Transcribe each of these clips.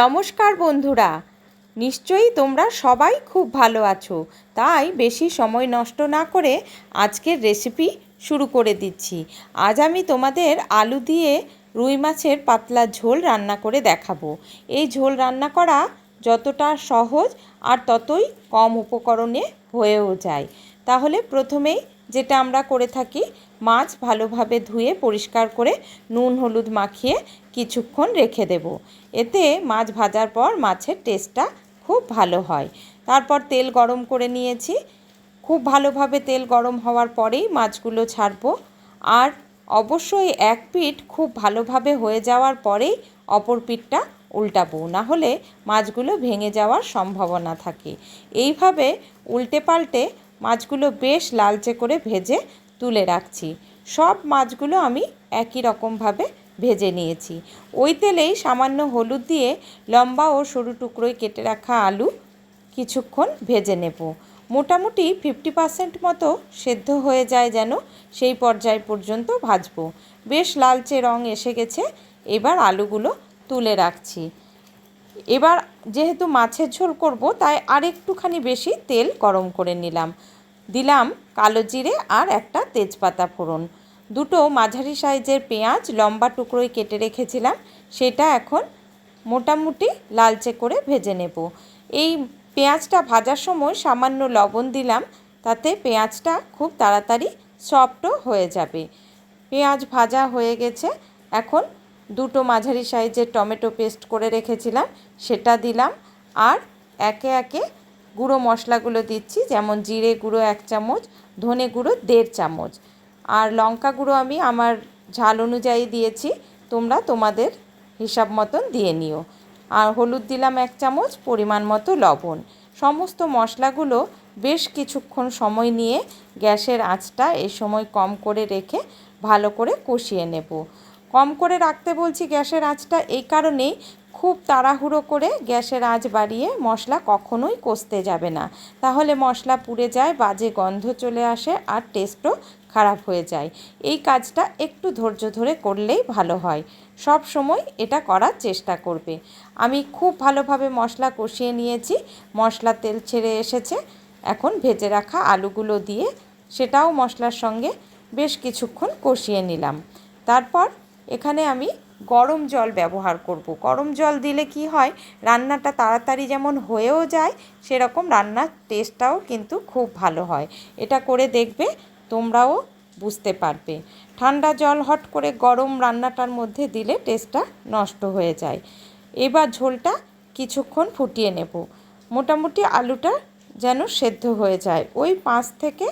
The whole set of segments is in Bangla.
নমস্কার বন্ধুরা। নিশ্চয়ই তোমরা সবাই খুব ভালো আছো। তাই বেশি সময় নষ্ট না করে আজকের রেসিপি শুরু করে দিচ্ছি। আজ আমি তোমাদের আলু দিয়ে রুই মাছের পাতলা ঝোল রান্না করে দেখাবো। এই ঝোল রান্না করা যতটা সহজ আর ততই কম উপকরণে হয়েও যায়। তাহলে প্রথমেই যেটা আমরা করে থাকি, মাছ ভালোভাবে ধুয়ে পরিষ্কার করে নুন, হলুদ মাখিয়ে কিছুক্ষণ রেখে দেব। এতে মাছ ভাজার পর মাছের টেস্টটা খুব ভালো হয়। তারপর তেল গরম করে নিয়েছি। খুব ভালোভাবে তেল গরম হওয়ার পরেই মাছগুলো ছাড়বো। আর অবশ্যই এক পিঠ খুব ভালোভাবে হয়ে যাওয়ার পরেই অপর পিঠটা উল্টাবো। না হলে মাছগুলো ভেঙে যাওয়ার সম্ভাবনা থাকে। এইভাবে উল্টে পাল্টে মাছগুলো বেশ লালচে করে ভেজে তুলে রাখছি। সব মাছগুলো আমি একই রকমভাবে ভেজে নিয়েছি। ওই তেলেই সামান্য হলুদ দিয়ে লম্বা ও সরু টুকরোয় কেটে রাখা আলু কিছুক্ষণ ভেজে নেব। মোটামুটি ফিফটি পার্সেন্ট মতো সেদ্ধ হয়ে যায় যেন সেই পর্যায় পর্যন্ত ভাজবো। বেশ লালচে রং এসে গেছে। এবার আলুগুলো তুলে রাখছি। এবার যেহেতু মাছের ঝোল করব, তাই আর একটুখানি বেশি তেল গরম করে নিলাম। দিলাম কালো জিরে আর একটা তেজপাতা ফোড়ন। দুটো মাঝারি সাইজের পেঁয়াজ লম্বা টুকরোয় কেটে রেখেছিলাম, সেটা এখন মোটামুটি লালচে করে ভেজে নেব। এই পেঁয়াজটা ভাজার সময় সামান্য লবণ দিলাম, তাতে পেঁয়াজটা খুব তাড়াতাড়ি সফটও হয়ে যাবে। পেঁয়াজ ভাজা হয়ে গেছে, এখন দুটো মাঝারি সাইজের টমেটো পেস্ট করে রেখেছিলাম, সেটা দিলাম। আর একে একে গুঁড়ো মশলাগুলো দিচ্ছি, যেমন জিরে গুঁড়ো এক চামচ, ধনে গুঁড়ো দেড় চামচ। আর লঙ্কা গুঁড়ো আমি আমার ঝাল অনুযায়ী দিয়েছি, তোমরা তোমাদের হিসাব মতন দিয়ে নিও। আর হলুদ দিলাম এক চামচ, পরিমাণ মতো লবণ। সমস্ত মশলাগুলো বেশ কিছুক্ষণ সময় নিয়ে গ্যাসের আঁচটা এই সময় কম করে রেখে ভালো করে কষিয়ে নেব। কম করে রাখতে বলছি গ্যাসের আঁচটা। এই কারণেই খুব তাড়াহুড়ো করে গ্যাসের আঁচ বাড়িয়ে মশলা কখনোই কষতে যাবে না। তাহলে মশলা পুড়ে যায়, বাজে গন্ধ চলে আসে আর টেস্টও খারাপ হয়ে যায়। এই কাজটা একটু ধৈর্য ধরে করলেই ভালো হয়। সব সময় এটা করার চেষ্টা করবে। আমি খুব ভালোভাবে মশলা কষিয়ে নিয়েছি, মশলা তেল ছেড়ে এসেছে। এখন ভেজে রাখা আলুগুলো দিয়ে সেটাও মশলার সঙ্গে বেশ কিছুক্ষণ কষিয়ে নিলাম। তারপর এখানে আমি গরম জল ব্যবহার করব। গরম জল দিলে কি হয়? রান্নাটা তাড়াতাড়ি যেমন হয়েও যায়, সেরকম রান্নার টেস্টটাও কিন্তু খুব ভালো হয়। এটা করে দেখবে, তোমরাও বুঝতে পারবে। ঠান্ডা জল হট করে গরম রান্নাটার মধ্যে দিলে টেস্টটা নষ্ট হয়ে যায়। এবার ঝোলটা কিছুক্ষণ ফুটিয়ে নেব। মোটামুটি আলুটা যেন সেদ্ধ হয়ে যায়, ওই পাঁচ থেকে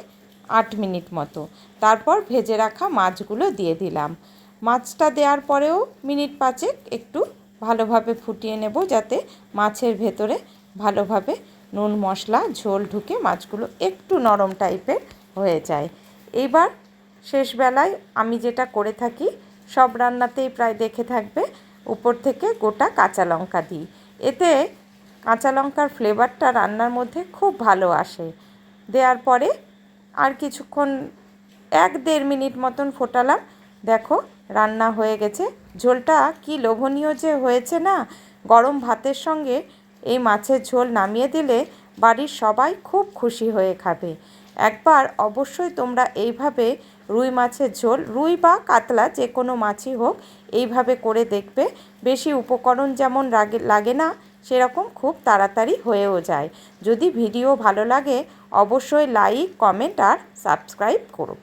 আট মিনিট মতো। তারপর ভেজে রাখা মাছগুলো দিয়ে দিলাম। মাছটা দেওয়ার পরেও মিনিট পাঁচেক একটু ভালোভাবে ফুটিয়ে নেব যাতে মাছের ভেতরে ভালোভাবে নুন, মশলা, ঝোল ঢুকে মাছগুলো একটু নরম টাইপের হয়ে যায়। এইবার শেষবেলায় আমি যেটা করে থাকি, সব রান্নাতেই প্রায় দেখে থাকবে, উপর থেকে গোটা কাঁচা লঙ্কা দিই। এতে কাঁচা লঙ্কার ফ্লেভারটা রান্নার মধ্যে খুব ভালো আসে। দেওয়ার পরে আর কিছুক্ষণ, এক দেড় মিনিট মতন ফোটালাম। দেখো রান্না হয়ে গেছে। ঝোলটা কি লোভনীয় যে হয়েছে না, গরম ভাতের সঙ্গে এই মাছের ঝোল নামিয়ে দিলে বাড়ির সবাই খুব খুশি হয়ে খাবে। একবার অবশ্যই তোমরা এইভাবে রুই মাছের ঝোল, রুই বা কাতলা যে কোনো মাছই হোক, এইভাবে করে দেখবে। বেশি উপকরণ যেমন লাগে না, সেরকম খুব তাড়াতাড়ি হয়েও যায়। যদি ভিডিও ভালো লাগে, অবশ্যই লাইক, কমেন্ট আর সাবস্ক্রাইব করো।